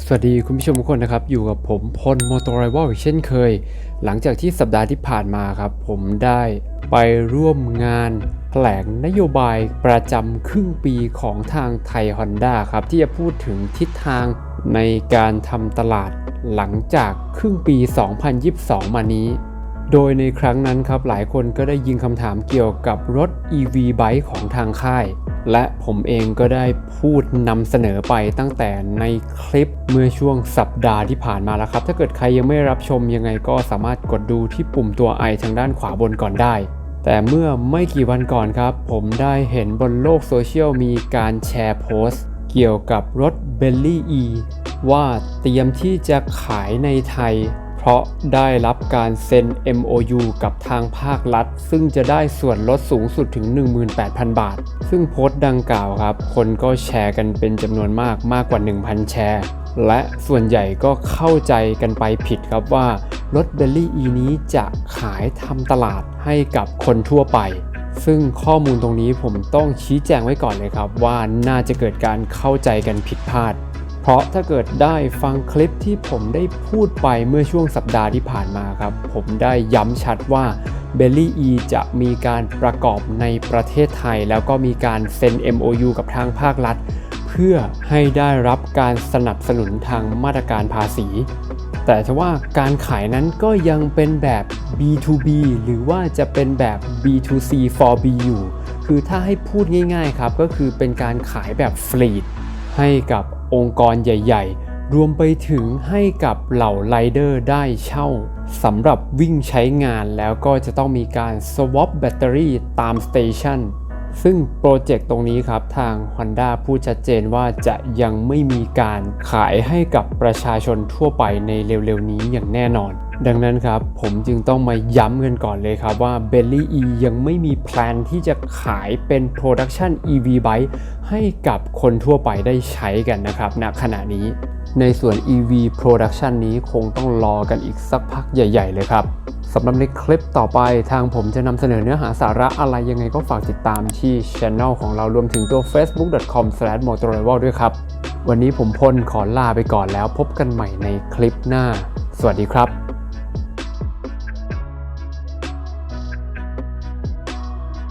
สวัสดีคุณผู้ชมทุกคนนะครับ อยู่กับผมพลมอเตอร์ไรวลเช่นเคย หลังจากที่สัปดาห์ที่ผ่านมาครับ ผมได้ไปร่วมงานแถลงนโยบายประจำครึ่งปีของทางไทยฮอนด้าครับ ที่จะพูดถึงทิศทางในการทำตลาดหลังจากครึ่งปี 2022 มานี้ โดยในครั้งนั้นครับหลายคนก็ได้ยิงคำถามเกี่ยวกับรถ EV Bike ของทางค่าย และผมเองก็ได้พูดนำเสนอไปตั้งแต่ในคลิปเมื่อช่วงสัปดาห์ที่ผ่านมาแล้วครับ ถ้าเกิดใครยังไม่รับชมยังไงก็สามารถกดดูที่ปุ่มตัว i ทางด้านขวาบนก่อนได้ แต่เมื่อไม่กี่วันก่อนครับ ผมได้เห็นบนโลกโซเชียลมีการแชร์โพสต์เกี่ยวกับรถ b e l l y E ว่าเตรียมที่จะขายในไทย เพราะได้รับการเซ็น MOU กับทางภาครัฐ ซึ่งจะได้ส่วนลดสูงสุดถึง 18,000 บาท ซึ่งโพสต์ดังกล่าวครับ คนก็แชร์กันเป็นจำนวนมากมากกว่า 1,000 แชร์ และส่วนใหญ่ก็เข้าใจกันไปผิดครับว่ารถ b e l l y E นี้จะขายทำตลาดให้กับคนทั่วไปซึ่งข้อมูลตรงนี้ผมต้องชี้แจงไว้ก่อนเลยครับ ว่าน่าจะเกิดการเข้าใจกันผิดพลาด เพราะถ้าเกิดได้ฟังคลิปที่ผมได้พูดไปเมื่อช่วงสัปดาห์ที่ผ่านมาครับ ผมได้ย้ำชัดว่า b e l l y E จะมีการประกอบในประเทศไทย แล้วก็มีการเซ็น MOU กับทางภาครัฐ เพื่อให้ได้รับการสนับสนุนทางมาตรการภาษี แต่ทว่าการขายนั้นก็ยังเป็นแบบ B2B หรือว่าจะเป็นแบบ B2C for B อยู่ คือถ้าให้พูดง่ายๆครับ ก็คือเป็นการขายแบบฟลีดให้กับ องค์กรใหญ่ ๆ รวมไปถึงให้กับเหล่าไรเดอร์ได้เช่าสำหรับวิ่งใช้งานแล้วก็จะต้องมีการ swap แบตเตอรี่ตามสเตชัน ซึ่งโปรเจกต์ตรงนี้ครับ ทาง Honda พูดชัดเจนว่าจะยังไม่มีการขายให้กับประชาชนทั่วไปในเร็วๆนี้อย่างแน่นอน ดังนั้นครับ ผมจึงต้องมาย้ำกันก่อนเลยครับว่า b e l l y E ยังไม่มีแพลนที่จะขายเป็น Production EV Bike ให้กับคนทั่วไปได้ใช้กันนะครับณขณะนี้ ในส่วน EV Production นี้คงต้องรอกันอีกสักพักใหญ่ ๆ เลยครับ สำหรับในคลิปต่อไปทางผมจะนำเสนอเนื้อหาสาระอะไรยังไงก็ฝากติดตามที่ช anel ของเรารวมถึงตัว facebook.com/motorrival ด้วยครับ วันนี้ผมพลขอลาไปก่อนแล้วพบกันใหม่ในคลิปหน้า สวัสดีครับ